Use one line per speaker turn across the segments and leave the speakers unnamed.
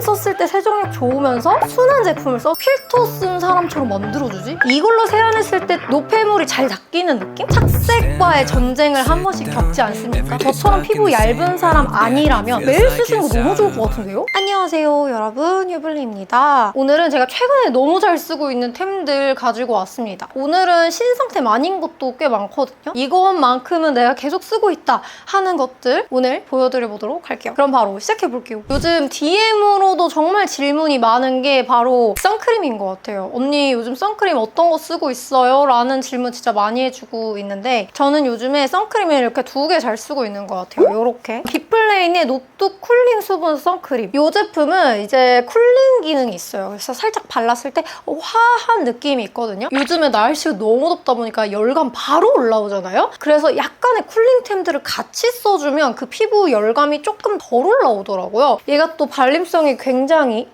썼을 때 세정력 좋으면서 순한 제품을 써 필터 쓴 사람처럼 만들어주지? 이걸로 세안했을 때 노폐물이 잘 닦이는 느낌? 착색과의 전쟁을 한 번씩 겪지 않습니까? 저처럼 피부 얇은 사람 아니라면 매일 쓰시는 거 너무 좋을 것 같은데요? 안녕하세요 여러분 유블리입니다 오늘은 제가 최근에 너무 잘 쓰고 있는 템들 가지고 왔습니다 오늘은 신상템 아닌 것도 꽤 많거든요 이것만큼은 내가 계속 쓰고 있다 하는 것들 오늘 보여드려 보도록 할게요 그럼 바로 시작해 볼게요 요즘 DM으로 도 정말 질문이 많은 게 바로 선크림인 것 같아요 언니 요즘 선크림 어떤 거 쓰고 있어요? 라는 질문 진짜 많이 해주고 있는데 저는 요즘에 선크림을 이렇게 두 개 잘 쓰고 있는 것 같아요. 이렇게. 빅플레인의 노트 쿨링 수분 선크림. 이 제품은 이제 쿨링 기능이 있어요. 그래서 살짝 발랐을 때 화한 느낌이 있거든요. 요즘에 날씨가 너무 덥다 보니까 열감 바로 올라오잖아요. 그래서 약간의 쿨링템들을 같이 써주면 그 피부 열감이 조금 덜 올라오더라고요. 얘가 또 발림성이 굉장히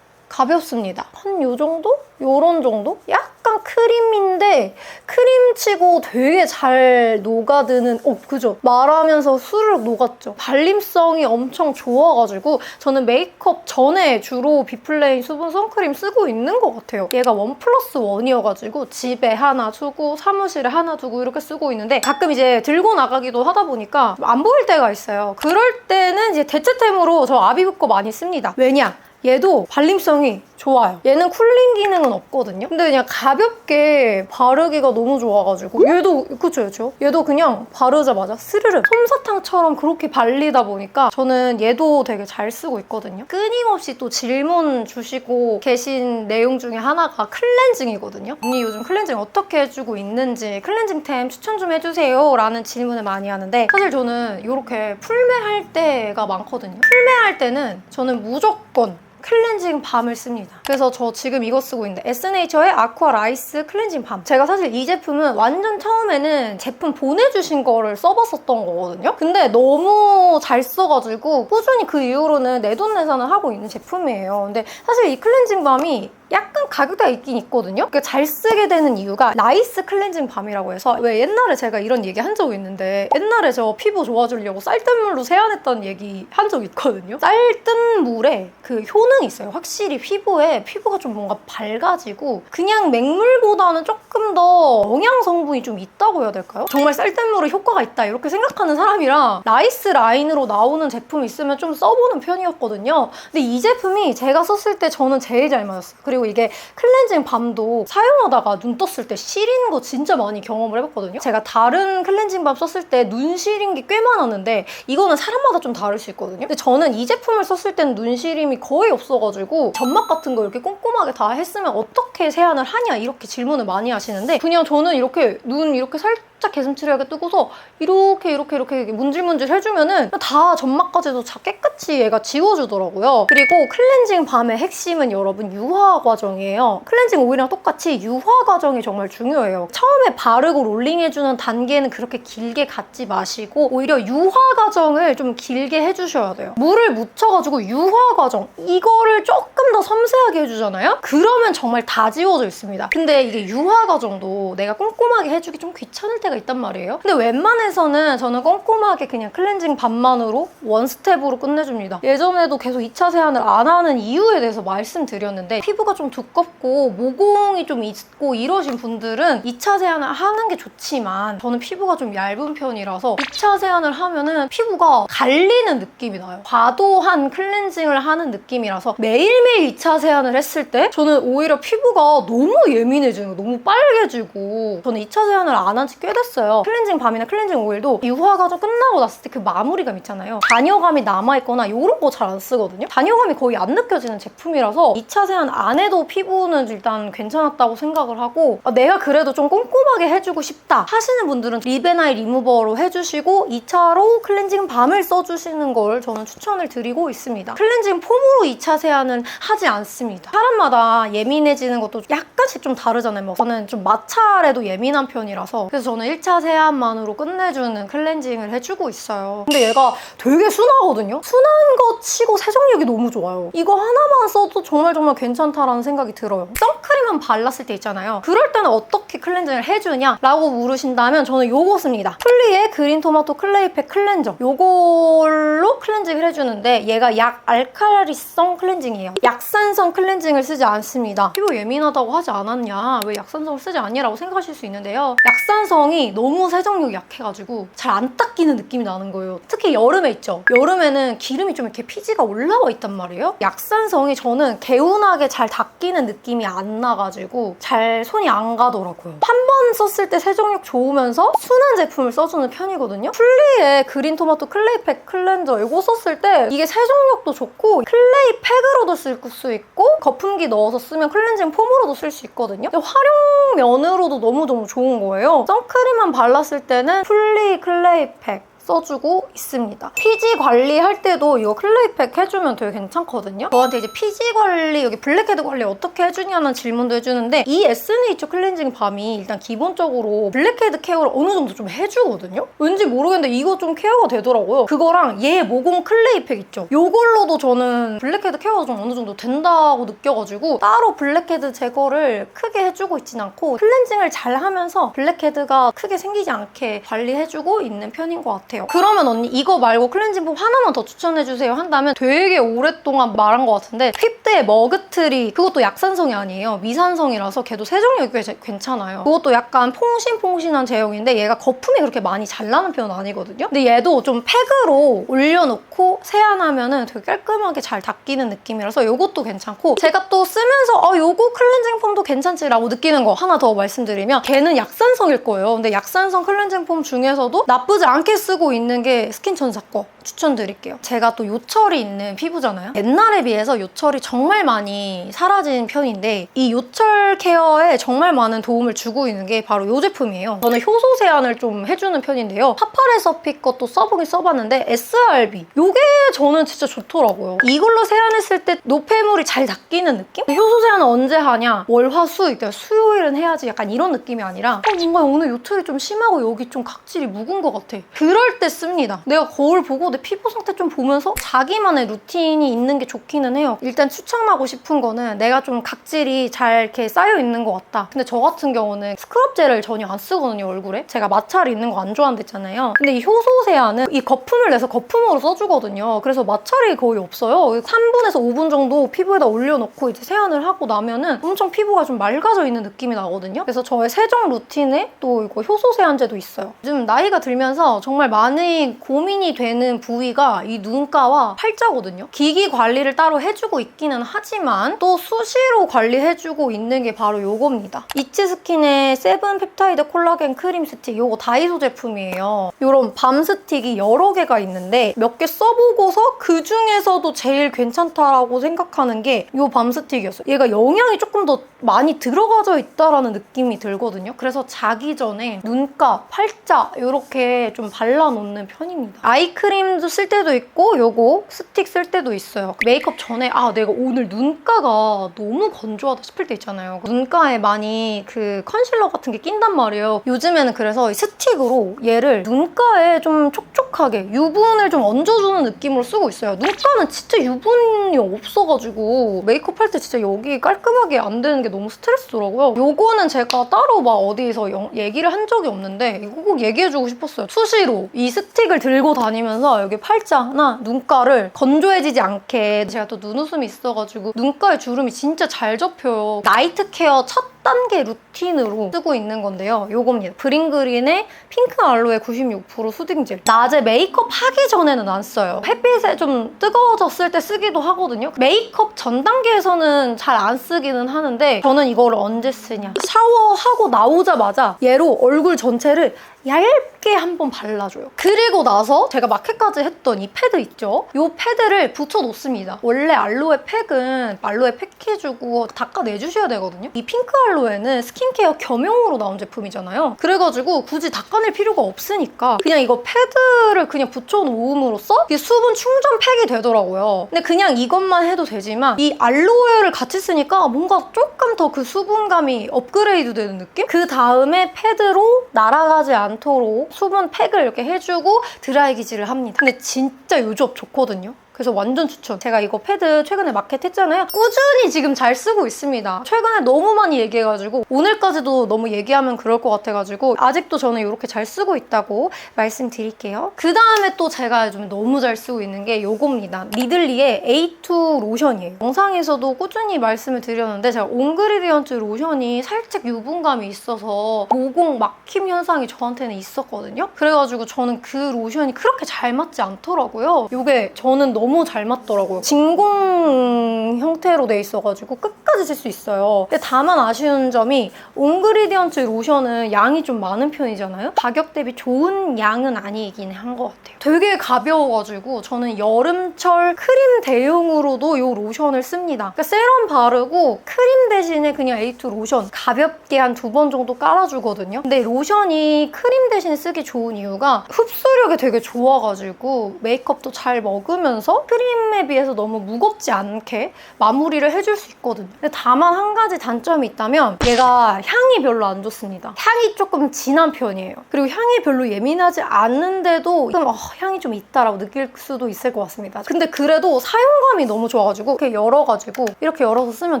가볍습니다. 한 요 정도? 요런 정도? 약 간 크림인데 크림치고 되게 잘 녹아드는 어 그죠? 말하면서 수르륵 녹았죠. 발림성이 엄청 좋아가지고 저는 메이크업 전에 주로 비플레인 수분 선크림 쓰고 있는 것 같아요. 얘가 원 플러스 원이어가지고 집에 하나 두고 사무실에 하나 두고 이렇게 쓰고 있는데 가끔 이제 들고 나가기도 하다 보니까 안 보일 때가 있어요. 그럴 때는 이제 대체템으로 저 아비브 거 많이 씁니다. 왜냐? 얘도 발림성이 좋아요. 얘는 쿨링 기능은 없거든요. 근데 그냥 가볍게 바르기가 너무 좋아가지고 얘도 그쵸 그쵸? 얘도 그냥 바르자마자 스르륵 솜사탕처럼 그렇게 발리다 보니까 저는 얘도 되게 잘 쓰고 있거든요. 끊임없이 또 질문 주시고 계신 내용 중에 하나가 클렌징이거든요. 언니 요즘 클렌징 어떻게 해주고 있는지 클렌징템 추천 좀 해주세요 라는 질문을 많이 하는데 사실 저는 이렇게 풀메할 때가 많거든요. 풀메할 때는 저는 무조건 클렌징 밤을 씁니다. 그래서 저 지금 이거 쓰고 있는데 에스네이처의 아쿠아 라이스 클렌징 밤. 제가 사실 이 제품은 완전 처음에는 제품 보내주신 거를 써봤었던 거거든요. 근데 너무 잘 써가지고 꾸준히 그 이후로는 내돈내산을 하고 있는 제품이에요. 근데 사실 이 클렌징 밤이 약간 가격대가 있긴 있거든요. 그러니까 잘 쓰게 되는 이유가 나이스 클렌징 밤이라고 해서 왜 옛날에 제가 이런 얘기 한 적이 있는데 옛날에 저 피부 좋아지려고 쌀뜨물로 세안했던 얘기 한 적 있거든요. 쌀뜨 물에 그 효능이 있어요. 확실히 피부에 피부가 좀 뭔가 밝아지고 그냥 맹물보다는 조금 더 영양 성분이 좀 있다고 해야 될까요? 정말 쌀뜨물에 효과가 있다 이렇게 생각하는 사람이랑 나이스 라인으로 나오는 제품 있으면 좀 써보는 편이었거든요. 근데 이 제품이 제가 썼을 때 저는 제일 잘 맞았어요. 그리고 이게 클렌징 밤도 사용하다가 눈 떴을 때 시린 거 진짜 많이 경험을 해봤거든요. 제가 다른 클렌징 밤 썼을 때 눈 시린 게 꽤 많았는데 이거는 사람마다 좀 다를 수 있거든요. 근데 저는 이 제품을 썼을 때는 눈 시림이 거의 없어가지고 점막 같은 거 이렇게 꼼꼼하게 다 했으면 어떻게 세안을 하냐 이렇게 질문을 많이 하시는데 그냥 저는 이렇게 눈 이렇게 살짝 개슴츠레하게 뜨고서 이렇게 이렇게 이렇게 문질문질 해주면은 다 점막까지도 다 깨끗이 얘가 지워주더라고요. 그리고 클렌징 밤의 핵심은 여러분 유화 과정이에요. 클렌징 오일이랑 똑같이 유화 과정이 정말 중요해요. 처음에 바르고 롤링해주는 단계는 그렇게 길게 갖지 마시고 오히려 유화 과정을 좀 길게 해주셔야 돼요. 물을 묻혀가지고 유화 과정 이거를 조금 더 섬세하게 해주잖아요? 그러면 정말 다 지워져 있습니다. 근데 이게 유화 과정도 내가 꼼꼼하게 해주기 좀 귀찮을 때가 있단 말이에요. 근데 웬만해서는 저는 꼼꼼하게 그냥 클렌징 반만으로 원스텝으로 끝내줍니다. 예전에도 계속 2차 세안을 안 하는 이유에 대해서 말씀드렸는데 피부가 좀 두껍고 모공이 좀 있고 이러신 분들은 2차 세안을 하는 게 좋지만 저는 피부가 좀 얇은 편이라서 2차 세안을 하면은 피부가 갈리는 느낌이 나요. 과도한 클렌징을 하는 느낌이라서 매일매일 2차 세안을 했을 때 저는 오히려 피부가 너무 예민해지는 거 너무 빨개지고 저는 2차 세안을 안 한 지 꽤 됐어요. 클렌징 밤이나 클렌징 오일도 유화 과정 끝나고 났을 때 그 마무리감 있잖아요. 단열감이 남아있거나 이런 거 잘 안 쓰거든요. 단열감이 거의 안 느껴지는 제품이라서 2차 세안 안 해도 피부는 일단 괜찮았다고 생각을 하고 아, 내가 그래도 좀 꼼꼼하게 해주고 싶다 하시는 분들은 리베나이 리무버로 해주시고 2차로 클렌징 밤을 써주시는 걸 저는 추천을 드리고 있습니다. 클렌징 폼으로 2차 세안은 하지 않습니다. 사람마다 예민해지는 것도 약간씩 좀 다르잖아요. 뭐 저는 좀 마찰에도 예민한 편이라서 그래서 저는 1차 세안만으로 끝내주는 클렌징을 해주고 있어요. 근데 얘가 되게 순하거든요? 순한 거 치고 세정력이 너무 좋아요. 이거 하나만 써도 정말 정말 괜찮다라는 생각이 들어요. 선크림만 발랐을 때 있잖아요. 그럴 때는 어떻게 클렌징을 해주냐? 라고 물으신다면 저는 요거 씁니다. 플리의 그린 토마토 클레이팩 클렌저. 요걸로 클렌징을 해주는데 얘가 약 알칼리성 클렌징이에요. 약산성 클렌징을 쓰지 않습니다. 피부 예민하다고 하지 않았냐? 왜 약산성을 쓰지 않냐라고 생각하실 수 있는데요. 약산성이 너무 세정력이 약해가지고 잘 안 닦이는 느낌이 나는 거예요. 특히 여름에 있죠. 여름에는 기름이 좀 이렇게 피지가 올라와 있단 말이에요. 약산성이 저는 개운하게 잘 닦이는 느낌이 안 나가지고 잘 손이 안 가더라고요. 한 번 썼을 때 세정력 좋으면서 순한 제품을 써주는 편이거든요. 플리의 그린 토마토 클레이 팩 클렌저 이거 썼을 때 이게 세정력도 좋고 클레이 팩으로도 쓸 수 있고 거품기 넣어서 쓰면 클렌징 폼으로도 쓸 수 있거든요. 활용면으로도 너무너무 좋은 거예요. 선크림 만 발랐을 때는 플리 클레이 팩 써주고 있습니다. 피지 관리할 때도 이거 클레이팩 해주면 되게 괜찮거든요. 저한테 이제 피지 관리, 여기 블랙헤드 관리 어떻게 해주냐는 질문도 해주는데 이 에스네이처 클렌징 밤이 일단 기본적으로 블랙헤드 케어를 어느 정도 좀 해주거든요. 왠지 모르겠는데 이거 좀 케어가 되더라고요. 그거랑 얘 모공 클레이팩 있죠. 이걸로도 저는 블랙헤드 케어가 좀 어느 정도 된다고 느껴가지고 따로 블랙헤드 제거를 크게 해주고 있진 않고 클렌징을 잘 하면서 블랙헤드가 크게 생기지 않게 관리해주고 있는 편인 것 같아요. 그러면 언니 이거 말고 클렌징 폼 하나만 더 추천해주세요 한다면 되게 오랫동안 말한 것 같은데 핏대의 머그트리 그것도 약산성이 아니에요. 미산성이라서 걔도 세정력이 꽤 괜찮아요. 그것도 약간 퐁신퐁신한 제형인데 얘가 거품이 그렇게 많이 잘 나는 편은 아니거든요. 근데 얘도 좀 팩으로 올려놓고 세안하면 은 되게 깔끔하게 잘 닦이는 느낌이라서 이것도 괜찮고 제가 또 쓰면서 어 요거 클렌징 폼도 괜찮지라고 느끼는 거 하나 더 말씀드리면 걔는 약산성일 거예요. 근데 약산성 클렌징 폼 중에서도 나쁘지 않게 쓰고 있는 게 스킨천사 거 추천드릴게요. 제가 또 요철이 있는 피부잖아요. 옛날에 비해서 요철이 정말 많이 사라진 편인데 이 요철 케어에 정말 많은 도움을 주고 있는 게 바로 이 제품이에요. 저는 효소 세안을 좀 해주는 편인데요. 파파레서피 것도 써보긴 써봤는데 SRB 요게 저는 진짜 좋더라고요. 이걸로 세안했을 때 노폐물이 잘 닦이는 느낌? 효소 세안은 언제 하냐? 월, 화, 수 그러니까 수요일은 해야지 약간 이런 느낌이 아니라 어, 뭔가 오늘 요철이 좀 심하고 여기 좀 각질이 묵은 것 같아. 그럴 때 씁니다. 내가 거울 보고 내 피부 상태 좀 보면서 자기만의 루틴이 있는 게 좋기는 해요. 일단 추천하고 싶은 거는 내가 좀 각질이 잘 이렇게 쌓여 있는 것 같다. 근데 저 같은 경우는 스크럽 젤을 전혀 안 쓰거든요, 얼굴에. 제가 마찰이 있는 거 안 좋아한다 했잖아요. 근데 이 효소 세안은 이 거품을 내서 거품으로 써주거든요. 그래서 마찰이 거의 없어요. 3분에서 5분 정도 피부에다 올려놓고 이제 세안을 하고 나면은 엄청 피부가 좀 맑아져 있는 느낌이 나거든요. 그래서 저의 세정 루틴에 또 이거 효소 세안제도 있어요. 요즘 나이가 들면서 정말 많이 고민이 되는 부위가 이 눈가와 팔자거든요. 기기 관리를 따로 해주고 있기는 하지만 또 수시로 관리해주고 있는 게 바로 요겁니다. 이치스킨의 세븐 펩타이드 콜라겐 크림 스틱 요거 다이소 제품이에요. 요런 밤 스틱이 여러 개가 있는데 몇 개 써보고서 그 중에서도 제일 괜찮다라고 생각하는 게 요 밤 스틱이었어요. 얘가 영양이 조금 더 많이 들어가져 있다라는 느낌이 들거든요. 그래서 자기 전에 눈가, 팔자 이렇게 좀 발라 놓는 편입니다. 아이크림도 쓸 때도 있고 요거 스틱 쓸 때도 있어요. 메이크업 전에 아 내가 오늘 눈가가 너무 건조하다 싶을 때 있잖아요. 눈가에 많이 그 컨실러 같은 게 낀단 말이에요. 요즘에는 그래서 이 스틱으로 얘를 눈가에 좀 촉촉하게 유분을 좀 얹어주는 느낌으로 쓰고 있어요. 눈가는 진짜 유분이 없어가지고 메이크업 할 때 진짜 여기 깔끔하게 안 되는 게 너무 스트레스더라고요. 요거는 제가 따로 막 어디서 영- 얘기를 한 적이 없는데 이거 꼭 얘기해주고 싶었어요. 수시로 이 스틱을 들고 다니면서 여기 팔자나 눈가를 건조해지지 않게 제가 또 눈웃음이 있어가지고 눈가에 주름이 진짜 잘 접혀요. 나이트 케어 첫 단계 루틴으로 쓰고 있는 건데요. 요겁니다. 브링그린의 핑크 알로에 96% 수딩젤. 낮에 메이크업 하기 전에는 안 써요. 햇빛에 좀 뜨거워졌을 때 쓰기도 하거든요. 메이크업 전 단계에서는 잘 안 쓰기는 하는데 저는 이거를 언제 쓰냐. 샤워하고 나오자마자 얘로 얼굴 전체를 얇게 한번 발라줘요. 그리고 나서 제가 마켓까지 했던 이 패드 있죠? 이 패드를 붙여놓습니다. 원래 알로에 팩은 알로에 팩 해주고 닦아내주셔야 되거든요. 이 핑크 알로 에는 스킨케어 겸용으로 나온 제품이잖아요. 그래가지고 굳이 닦아낼 필요가 없으니까 그냥 이거 패드를 그냥 붙여놓음으로써 수분 충전 팩이 되더라고요. 근데 그냥 이것만 해도 되지만 이 알로에를 같이 쓰니까 뭔가 조금 더 그 수분감이 업그레이드 되는 느낌? 그 다음에 패드로 날아가지 않도록 수분 팩을 이렇게 해주고 드라이기질을 합니다. 근데 진짜 요 조합 좋거든요. 그래서 완전 추천. 제가 이거 패드 최근에 마켓 했잖아요. 꾸준히 지금 잘 쓰고 있습니다. 최근에 너무 많이 얘기해가지고 오늘까지도 너무 얘기하면 그럴 것 같아가지고 아직도 저는 이렇게 잘 쓰고 있다고 말씀드릴게요. 그 다음에 또 제가 좀 너무 잘 쓰고 있는 게 요겁니다. 리들리의 A2 로션이에요. 영상에서도 꾸준히 말씀을 드렸는데 제가 옹그리디언트 로션이 살짝 유분감이 있어서 모공 막힘 현상이 저한테는 있었거든요. 그래가지고 저는 그 로션이 그렇게 잘 맞지 않더라고요. 이게 저는 너무 잘 맞더라고요. 진공 형태로 돼 있어가지고 끝까지 쓸수 있어요. 근데 다만 아쉬운 점이 옹그리디언트 로션은 양이 좀 많은 편이잖아요. 가격 대비 좋은 양은 아니긴 한 것 같아요. 되게 가벼워가지고 저는 여름철 크림 대용으로도 이 로션을 씁니다. 그러니까 세럼 바르고 크림 대신에 그냥 A2 로션 가볍게 한 두 번 정도 깔아주거든요. 근데 로션이 크림 대신 쓰기 좋은 이유가 흡수력이 되게 좋아가지고 메이크업도 잘 먹으면서 크림에 비해서 너무 무겁지 않게 마무리를 해줄 수 있거든요. 근데 다만 한 가지 단점이 있다면 얘가 향이 별로 안 좋습니다. 향이 조금 진한 편이에요. 그리고 향이 별로 예민하지 않는데도 좀 어, 향이 좀 있다라고 느낄 수도 있을 것 같습니다. 근데 그래도 사용감이 너무 좋아가지고 이렇게 열어가지고 이렇게 열어서 쓰면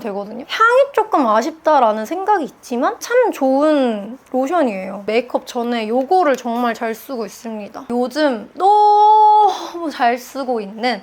되거든요. 향이 조금 아쉽다라는 생각이 있지만 참 좋은 로션이에요. 메이크업 전에 요거를 정말 잘 쓰고 있습니다. 요즘 너무 잘 쓰고 있는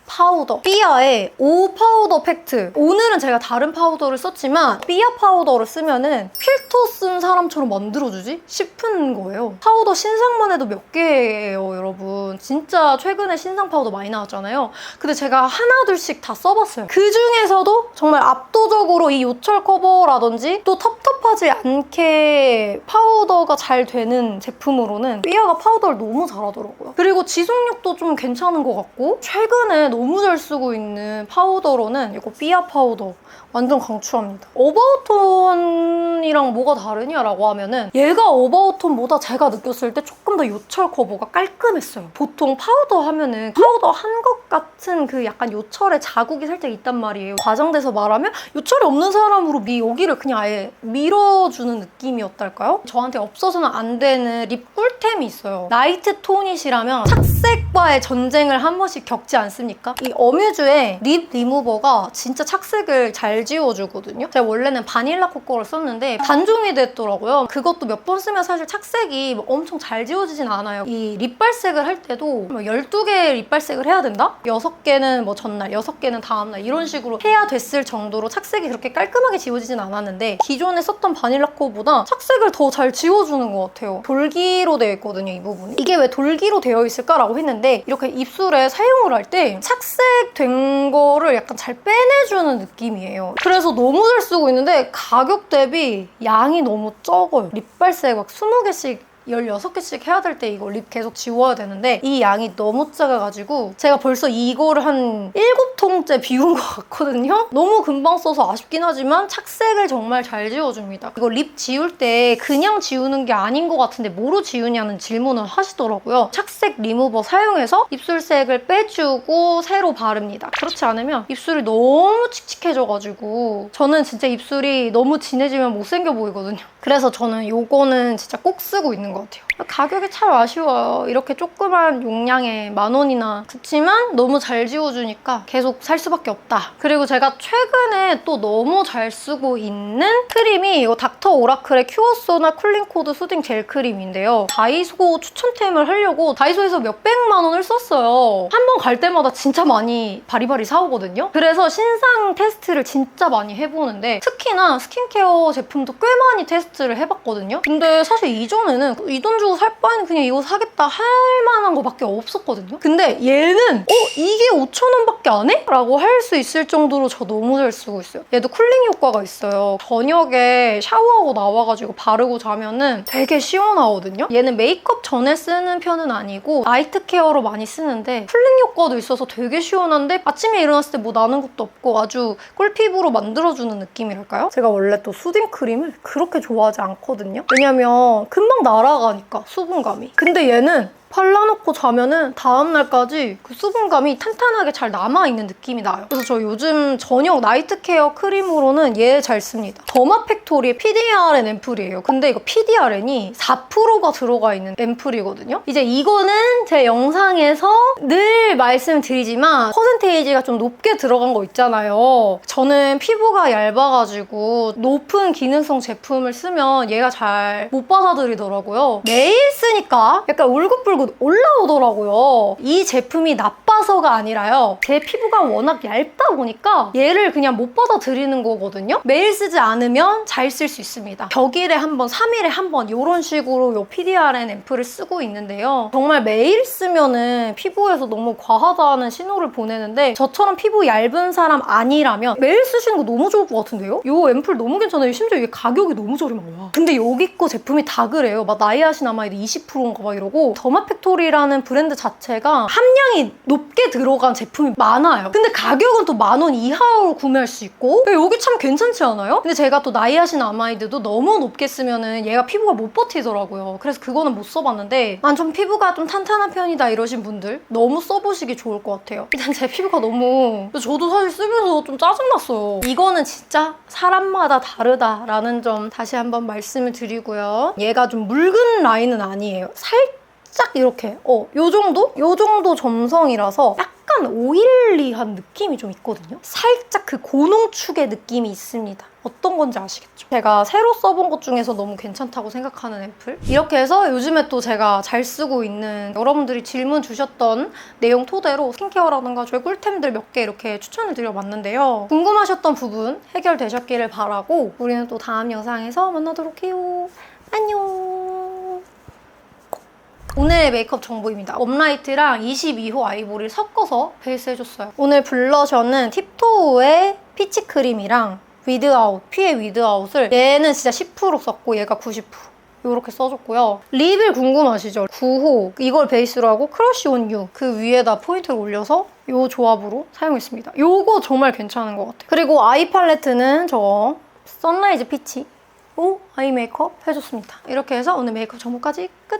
파우더. 삐아의 오 파우더 팩트. 오늘은 제가 다른 파우더를 썼지만 삐아 파우더를 쓰면은 필터 쓴 사람처럼 만들어주지? 싶은 거예요. 파우더 신상만 해도 몇 개예요 여러분. 진짜 최근에 신상 파우더 많이 나왔잖아요. 근데 제가 하나 둘씩 다 써봤어요. 그 중에서도 정말 압도적으로 이 요철 커버라든지 또 텁텁하지 않게 파우더가 잘 되는 제품으로는 삐아가 파우더를 너무 잘하더라고요. 그리고 지속력도 좀 괜찮은 것 같고 최근에 너무 잘 쓰고 있는 파우더로는 이거 삐아 파우더 완전 강추합니다. 오버톤이랑 뭐가 다르냐라고 하면은 얘가 오버톤보다 제가 느꼈을 때 조금 더 요철 커버가 깔끔했어요. 보통 파우더 하면은 파우더 한 것 같은 그 약간 요철에 자국이 살짝 있단 말이에요. 과장돼서 말하면 요철이 없는 사람으로 미 여기를 그냥 아예 밀어주는 느낌이었달까요? 저한테 없어서는 안 되는 립 꿀템이 있어요. 나이트 토닛이라면 착색과의 전쟁을 한 번씩 겪지 않습니까? 이 어뮤즈의 립 리무버가 진짜 착색을 잘 지워주거든요. 제가 원래는 바닐라 코코를 썼는데 단종이 됐더라고요. 그것도 몇 번 쓰면 사실 착색이 뭐 엄청 잘 지워지진 않아요. 이 립 발색을 할 때도 뭐 12개의 립발색을 해야 된다? 6개는 뭐 전날, 6개는 다음날 이런 식으로 해야 됐을 정도로 착색이 그렇게 깔끔하게 지워지진 않았는데 기존에 썼던 바닐라 코보다 착색을 더 잘 지워주는 것 같아요. 돌기로 되어 있거든요, 이 부분이. 이게 왜 돌기로 되어 있을까라고 했는데 이렇게 입술에 사용을 할 때 착색된 거를 약간 잘 빼내주는 느낌이에요. 그래서 너무 잘 쓰고 있는데 가격 대비 양이 너무 적어요. 립 발색 막 20개씩 16개씩 해야 될 때 이거 립 계속 지워야 되는데 이 양이 너무 작아가지고 제가 벌써 이거를 한 7통째 비운 것 같거든요? 너무 금방 써서 아쉽긴 하지만 착색을 정말 잘 지워줍니다. 이거 립 지울 때 그냥 지우는 게 아닌 것 같은데 뭐로 지우냐는 질문을 하시더라고요. 착색 리무버 사용해서 입술색을 빼주고 새로 바릅니다. 그렇지 않으면 입술이 너무 칙칙해져가지고 저는 진짜 입술이 너무 진해지면 못생겨 보이거든요. 그래서 저는 이거는 진짜 꼭 쓰고 있는 것 같아요. 가격이 참 아쉬워요. 이렇게 조그만 용량에 만 원이나 그렇지만 너무 잘 지워주니까 계속 살 수밖에 없다. 그리고 제가 최근에 또 너무 잘 쓰고 있는 크림이 이거 닥터 오라클의 큐어소나 쿨링코드 수딩 젤 크림인데요. 다이소 추천템을 하려고 다이소에서 몇백만 원을 썼어요. 한 번 갈 때마다 진짜 많이 바리바리 사오거든요. 그래서 신상 테스트를 진짜 많이 해보는데 특히나 스킨케어 제품도 꽤 많이 테스트를 해봤거든요. 근데 사실 이전에는 이 돈 주고 살 바에는 그냥 이거 사겠다 할 만한 거밖에 없었거든요. 근데 얘는 어 이게 5천 원밖에 안 해? 라고 할 수 있을 정도로 저 너무 잘 쓰고 있어요. 얘도 쿨링 효과가 있어요. 저녁에 샤워하고 나와가지고 바르고 자면은 되게 시원하거든요. 얘는 메이크업 전에 쓰는 편은 아니고 나이트 케어로 많이 쓰는데 쿨링 효과도 있어서 되게 시원한데 아침에 일어났을 때 뭐 나는 것도 없고 아주 꿀피부로 만들어주는 느낌이랄까요? 제가 원래 또 수딩 크림을 그렇게 좋아하지 않거든요. 왜냐면 금방 날아가니까 수분감이. 근데 얘는 발라놓고 자면은 다음날까지 그 수분감이 탄탄하게 잘 남아있는 느낌이 나요. 그래서 저 요즘 저녁 나이트 케어 크림으로는 얘 잘 씁니다. 더마팩토리의 PDRN 앰플이에요. 근데 이거 PDRN이 4%가 들어가 있는 앰플이거든요. 이제 이거는 제 영상에서 늘 말씀드리지만 퍼센테이지가 좀 높게 들어간 거 있잖아요. 저는 피부가 얇아가지고 높은 기능성 제품을 쓰면 얘가 잘 못 받아들이더라고요. 매일 쓰니까 약간 울긋불긋 올라오더라고요. 이 제품이 나 빠서가 아니라요. 제 피부가 워낙 얇다 보니까 얘를 그냥 못 받아들이는 거거든요. 매일 쓰지 않으면 잘 쓸 수 있습니다. 격일에 한 번, 3일에 한 번 이런 식으로 요 PDRN 앰플을 쓰고 있는데요. 정말 매일 쓰면은 피부에서 너무 과하다는 신호를 보내는데 저처럼 피부 얇은 사람 아니라면 매일 쓰시는 거 너무 좋을 것 같은데요? 요 앰플 너무 괜찮아요. 심지어 이게 가격이 너무 저렴해요. 근데 여기 거 제품이 다 그래요. 막 나이아신 아마이드 20%인가 막 이러고 더마 팩토리라는 브랜드 자체가 함량이 높게 들어간 제품이 많아요. 근데 가격은 또 만 원 이하로 구매할 수 있고 여기 참 괜찮지 않아요? 근데 제가 또 나이아신 아마이드도 너무 높게 쓰면은 얘가 피부가 못 버티더라고요. 그래서 그거는 못 써봤는데 난 좀 피부가 좀 탄탄한 편이다 이러신 분들 너무 써보시기 좋을 것 같아요. 일단 제 피부가 너무 저도 사실 쓰면서 좀 짜증났어요. 이거는 진짜 사람마다 다르다라는 점 다시 한번 말씀을 드리고요. 얘가 좀 묽은 라인은 아니에요. 살짝 이렇게 어, 요 정도? 요 정도 점성이라서 약간 오일리한 느낌이 좀 있거든요. 살짝 그 고농축의 느낌이 있습니다. 어떤 건지 아시겠죠? 제가 새로 써본 것 중에서 너무 괜찮다고 생각하는 앰플. 이렇게 해서 요즘에 또 제가 잘 쓰고 있는 여러분들이 질문 주셨던 내용 토대로 스킨케어라든가 저의 꿀템들 몇 개 이렇게 추천을 드려봤는데요. 궁금하셨던 부분 해결되셨기를 바라고 우리는 또 다음 영상에서 만나도록 해요. 안녕. 오늘의 메이크업 정보입니다. 웜라이트랑 22호 아이보리를 섞어서 베이스 해줬어요. 오늘 블러셔는 팁토우의 피치 크림이랑 위드아웃, 피의 위드아웃을 얘는 진짜 10% 썼고 얘가 90%. 이렇게 써줬고요. 립을 궁금하시죠? 9호 이걸 베이스로 하고 크러쉬 온 유 그 위에다 포인트를 올려서 이 조합으로 사용했습니다. 이거 정말 괜찮은 것 같아요. 그리고 아이 팔레트는 저 선라이즈 피치 오 아이 메이크업 해줬습니다. 이렇게 해서 오늘 메이크업 정보까지 끝!